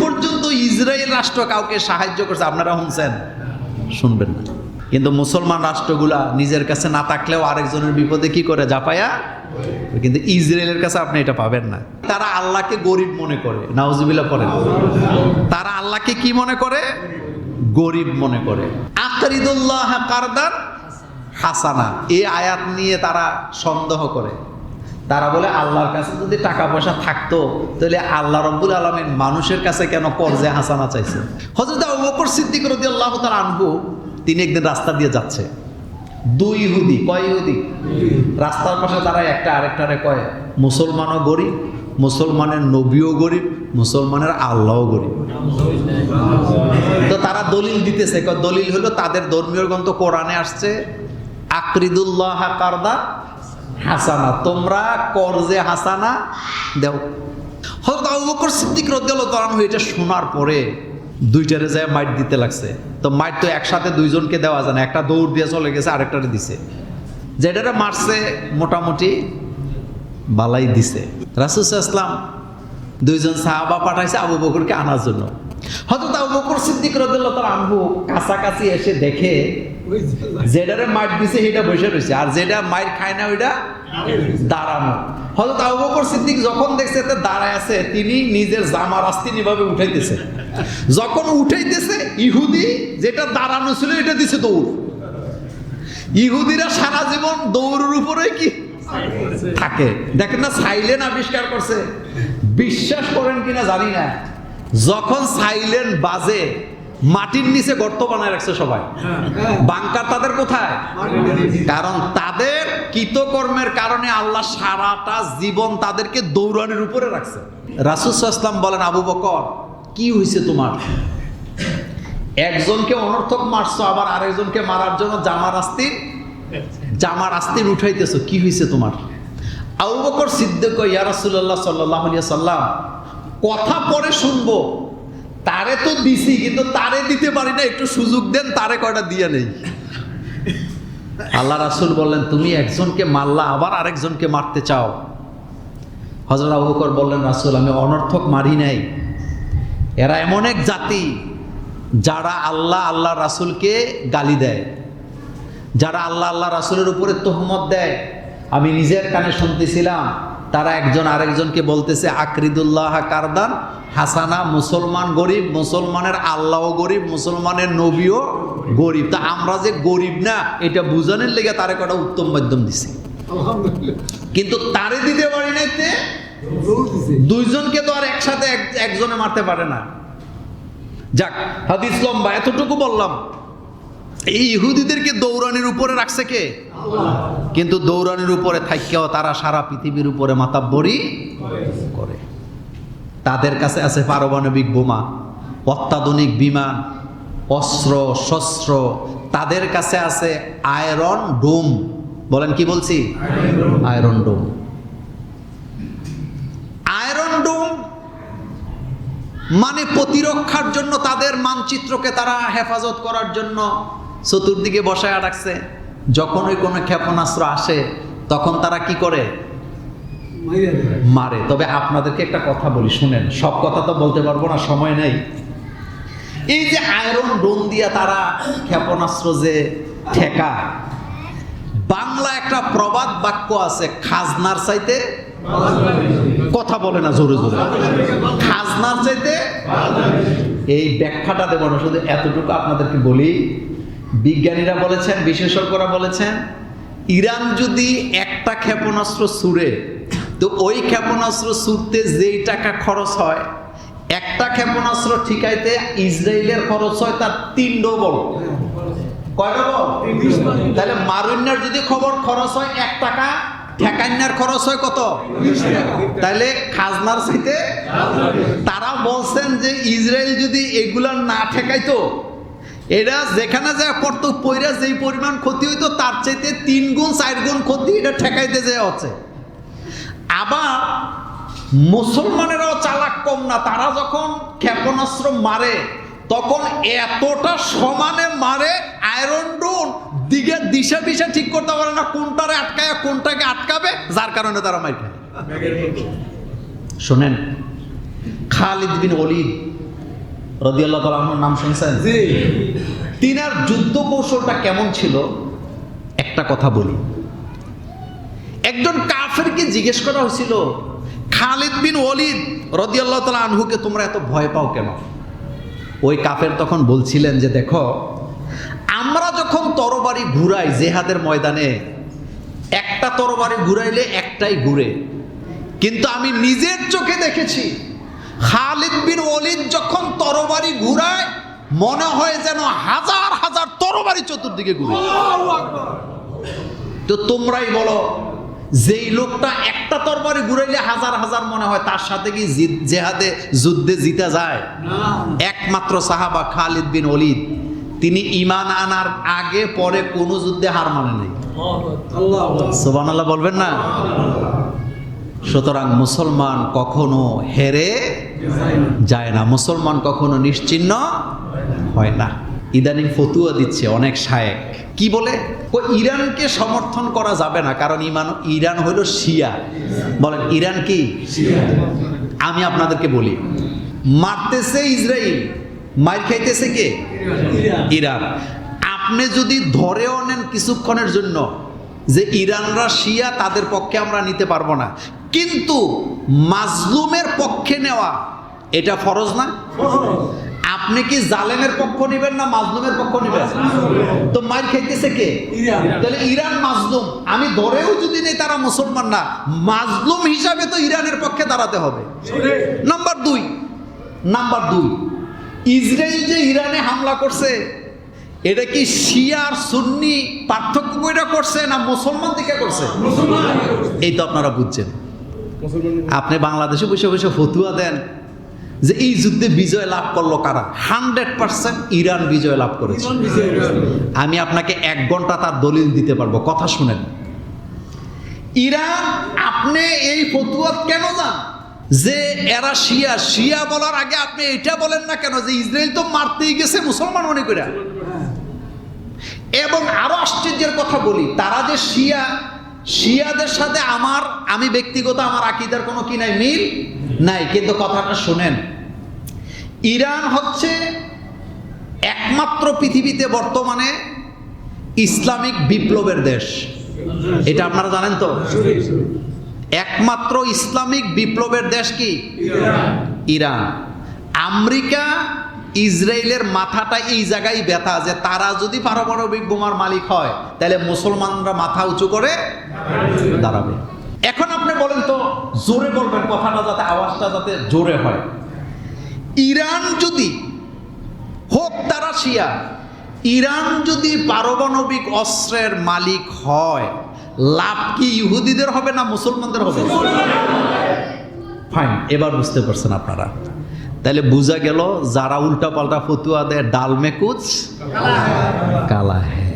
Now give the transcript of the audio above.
পর্যন্ত ইসরায়েল রাষ্ট্র কাউকে সাহায্য করছে, আপনারা শুনছেন? শুনবেন না। কিন্তু মুসলমান রাষ্ট্রগুলা নিজের কাছে না থাকলেও আরেকজনের বিপদে কি করে জাপায়া? কিন্তু ইসরায়েলের কাছে আপনি এটা পাবেন না। তারা আল্লাহকে গরিব মনে করে, নাউজুবিল্লাহ পড়েন। তারা আল্লাহকে কি মনে করে? গরিব মনে করে। আকরিদুল্লাহ কারদার হাসানা, এই আয়াত নিয়ে তারা সন্দেহ করে। তারা বলে, আল্লাহর কাছে যদি টাকা পয়সা থাকতো, তাহলে আল্লাহ রব্বুল আলমের মানুষের কাছে কেন কর্জে হাসানা চাইছে? হজরত বকর সিদ্দিক রদি আল্লাহ তার আনহু, তিনি একদিন রাস্তা দিয়ে যাচ্ছে। দুই হুদি কয় ইহুদি? রাস্তার পাশে তারা একটা আরেকটারে কয়, মুসলমানও গরিব, মুসলমানের নবীও গরিব, মুসলমানের আল্লাহও গরিব। তো তারা দলিল দিতেছে দলিল হলো তাদের ধর্মীয় গ্রন্থ কোরআনে আসছে, আকরিদুল্লাহ কারদা হাসানা, তোমরা করজে হাসানা, দেও। হয়তো আবু বকর সিদ্দিক রদ্দাল তরান এটা শোনার পরে দুইটারে যায় মাইট দিতে লাগছে। তো মাইট তো একসাথে দুইজনকে দেওয়া যায় না, একটা দৌড় দিয়ে চলে গেছে, আরেকটারে দিছে। যেটারে মারছে মোটামুটি বালাই দিছে। রাসুস ইসলাম দুইজন সাহাবা পাঠাইছে আবু বকরকে আনার জন্য। হয়তো আবু বকর সিদ্দিক রদুল্লাহ তার আনবু কাছাকাছি এসে দেখে যেটারে মাইট দিছে সেটা বসে রয়েছে আর যেটা মাইট খায় না, ওইটা দাঁড়ানো। হয়তো তাও বকর সিদ্দিক যখন দেখছে তে দাঁড়ায় আছে, তিনি নিজের জামার আস্তিন এভাবে উঠাইতেছে। যখন উঠাইতেছে, ইহুদি যেটা দাঁড়ানো ছিল, এটা দিছে দৌড়। ইহুদিরা সারা জীবন দৌড়ের উপরে কি? থাকে। দেখেন না সাইলেন্ট আবিষ্কার করছে। বিশ্বাস করেন কিনা জানি না। যখন সাইলেন্ট বাজে মাটির নিচে গর্ত বানায় রাখছে সবাই। বাংকার তাদের কোথায়? কারণ তাদের কৃতকর্মের কারণে আল্লাহ সারাটা জীবন তাদেরকে দৌড়ানোর উপরে রাখছে। রাসুসাল্লাম বলেন আবু বকর কি হয়েছে তোমার? একজনকে অনর্থক মারছো আবার আরেকজনকে মারার জন্য জামার আস্তির জামার আস্তির উঠাইতেছো কি হয়েছে তোমার? আবু বকর সিদ্দিক ইয়া রাসূলুল্লাহ সাল্লাল্লাহু আলাইহি সাল্লাম কথা পরে শুনব তারে তো দিছি, কিন্তু তারে দিতে পারি না, একটু সুযোগ দেন, তারে কয়টা দিয়ে নেই। আল্লাহ রাসুল বললেন, তুমি একজনকে মারলা, আবার আরেকজনকে মারতে চাও? হযরত আবু বকর বললেন, রাসূল, আমি অনর্থক মারি নাই। এরা এমন এক জাতি, যারা আল্লাহ আল্লাহ রাসূলকে গালি দেয়। যারা আল্লাহ আল্লাহ রাসুলের উপরে তহমত দেয়। আমি নিজের কানে শুনতেছিলাম তারা একজন আরেকজনকে বলতেছে আকরিদুল্লাহ কারদান হাসানা মুসলমান গরিব মুসলমানের আল্লাহও গরিব মুসলমানের নবীও গরিব। তা আমরা যে গরিব না এটা বুঝানোর লেগে তারে কটা উত্তম মাধ্যম দিছে। কিন্তু তারে দিতে পারি নাই তে দুইজনকে তো আর একসাথে এক- একজনে মারতে পারে না। যাক হাদিস লম্বা এতটুকু বললাম। এই ইহুদিদেরকে দৌড়ানির উপরে রাখছে কে? কিন্তু দৌড়ানির উপরে থাকেও তারা সারা পৃথিবীর উপরে মাতাব্বরি করে। তাদের কাছে আছে পারমাণবিক বোমা, অত্যাধুনিক বিমান, অস্ত্র, শস্ত্র। তাদের কাছে আছে আয়রন ডোম। বলেন কি বলছি? আয়রন ডোম। আয়রন ডোম মানে প্রতিরক্ষার জন্য তাদের মানচিত্রকে তারা হেফাজত করার জন্য চতুর্দিকে বসায় রাখছে। যখন ওই কোনো ক্ষেপণাস্ত্র আসে তখন তারা কি করে? মারে। তবে আপনাদেরকে একটা কথা বলি শুনেন সব কথা তো বলতে পারব না সময় নেই। এই যে আয়রন ডোন দিয়া তারা ক্ষেপণাস্ত্র যে ঠেকা বাংলা একটা প্রবাদ বাক্য আছে খাজনার চাইতে কথা বলে না জোরে জোরে। খাজনার চাইতে এই ব্যাখ্যাটা দেবো না শুধু এতটুকু আপনাদেরকে বলি বিজ্ঞানীরা বলেছেন, বিশেষজ্ঞরা বলেছেন, ইরান যদি একটা ক্ষেপণাস্ত্র ছুড়ে, তো ওই ক্ষেপণাস্ত্র ছুটতে যেই টাকা খরচ হয়, একটা ক্ষেপণাস্ত্র ঠিকাইতে ইসরায়েলের খরচ হয় তার তিন ডবল। কয় তাহলে মারুন্যার যদি খবর খরচ হয় এক টাকা ঠেকান্যার খরচ হয় কত? তাহলে খাজনার চাইতে তারা বলছেন যে ইসরায়েল যদি এগুলা না ঠেকাইতো এটা যেখানে যা পড়তো পইরা যেই পরিমাণ ক্ষতি হইতো তার চাইতে তিন গুণ চার গুণ ক্ষতি এটা ঠেকাইতে যে আছে। আবার মুসলমানেরাও চালাক কম না তারা যখন ক্ষেপণাস্ত্র মারে তখন এতটা সমানে মারে আয়রন ডোন দিকে দিশা দিশা ঠিক করতে পারে না কোনটারে আটকায় কোনটাকে আটকাবে যার কারণে তারা খায়। শোনেন খালিদ বিন অলিদ রদিয়াল্লাহ তালাহর নাম শুনছেন? জি। তিনার যুদ্ধ কৌশলটা কেমন ছিল? একটা কথা বলি। একজন কাফেরকে জিজ্ঞেস করা হয়েছিল খালিদ বিন ওলিদ রদিয়াল্লাহ তালা আনহুকে তোমরা এত ভয় পাও কেন? ওই কাফের তখন বলছিলেন যে দেখো আমরা যখন তরবারি ঘুরাই জেহাদের ময়দানে একটা তরবারি ঘুরাইলে একটাই ঘুরে। কিন্তু আমি নিজের চোখে দেখেছি খালিদ বিন ওলিদ যখন তরবারি ঘুরায় মনে হয় যেন হাজার হাজার তরবারি চতুর্দিকে ঘুরে। তো তোমরাই বলো যেই লোকটা একটা তরবারি ঘুরাইলে হাজার হাজার মনে হয় তার সাথে কি জেহাদে যুদ্ধে জিতা যায়? একমাত্র সাহাবা খালিদ বিন অলিদ তিনি ইমান আনার আগে পরে কোনো যুদ্ধে হার মানে নেই। সোবান বলবেন না? সুতরাং মুসলমান কখনো হেরে যায় না, মুসলমান কখনো নিশ্চিন্ন হয় না। ইদানিং ফতুয়া দিচ্ছে অনেক শায়েক। কি বলে? ইরানকে সমর্থন করা যাবে না, কারণ ইমান, ইরান হইল শিয়া। বলেন, ইরান কি? আমি আপনাদেরকে বলি, মারতেছে ইসরায়েল মার খাইতেছে কে? ইরান। আপনি যদি ধরেও নেন কিছুক্ষণের জন্য যে ইরানরা শিয়া, তাদের পক্ষে আমরা নিতে পারব না। কিন্তু মাজলুমের পক্ষে নেওয়া এটা ফরজ না? আপনি কি জালেমের পক্ষ নেবেন না মাজলুমের পক্ষ নেবেন? তো মার খাইতেছে কে? ইরান। তাহলে ইরান মাজলুম। আমি ধরেও যদি নেই তারা মুসলমান না মাজলুম হিসাবে তো ইরানের পক্ষে দাঁড়াতে হবে। নাম্বার দুই নাম্বার দুই ইসরায়েল যে ইরানে হামলা করছে এটা কি শিয়ার সুন্নি পার্থক্য করছে না মুসলমান দিকে করছে। এই তো আপনারা বুঝছেন। আপনি বাংলাদেশে বসে বসে ফতুয়া দেন যে এই যুদ্ধে বিজয় লাভ করল কারা? হান্ড্রেড পার্সেন্ট ইরান বিজয় লাভ করেছে। আমি আপনাকে এক ঘণ্টা তার দলিল দিতে পারব কথা শুনেন। ইরান আপনি এই ফতুয়া কেন যান যে এরা শিয়া শিয়া বলার আগে আপনি এটা বলেন না কেন? যে ইসরায়েল তো মারতেই গেছে মুসলমান মনে করে। এবং আরও আশ্চর্যের কথা বলি তারা যে শিয়া শিয়াদের সাথে আমার, আমি ব্যক্তিগত, আমার আকিদার কোনো কি নাই? মিল নাই। কিন্তু কথাটা শোনেন, ইরান হচ্ছে একমাত্র পৃথিবীতে বর্তমানে ইসলামিক বিপ্লবের দেশ। এটা আপনারা জানেন তো? একমাত্র ইসলামিক বিপ্লবের দেশ কি? ইরান। আমেরিকা ইসরায়েলের মাথাটা এই জায়গায় ব্যথা যে তারা যদি পারমাণবিক বোমার মালিক হয়, তাহলে মুসলমানরা মাথা উঁচু করে দাঁড়াবে। এখন আপনি বলেন তো, জোরে বলবেন কথাটা যাতে, আওয়াজটা যাতে জোরে হয়। ইরান যদি, হোক তারা শিয়া, ইরান যদি পারমাণবিক অস্ত্রের মালিক হয়, লাভ কি ইহুদিদের হবে না মুসলমানদের হবে? ফাইন এবার বুঝতে পারছেন আপনারা। তাহলে বোঝা গেল, যারা উল্টা পাল্টা ফতুয়া দেয়, ডাল মে কুচ, কালা হ্যাঁ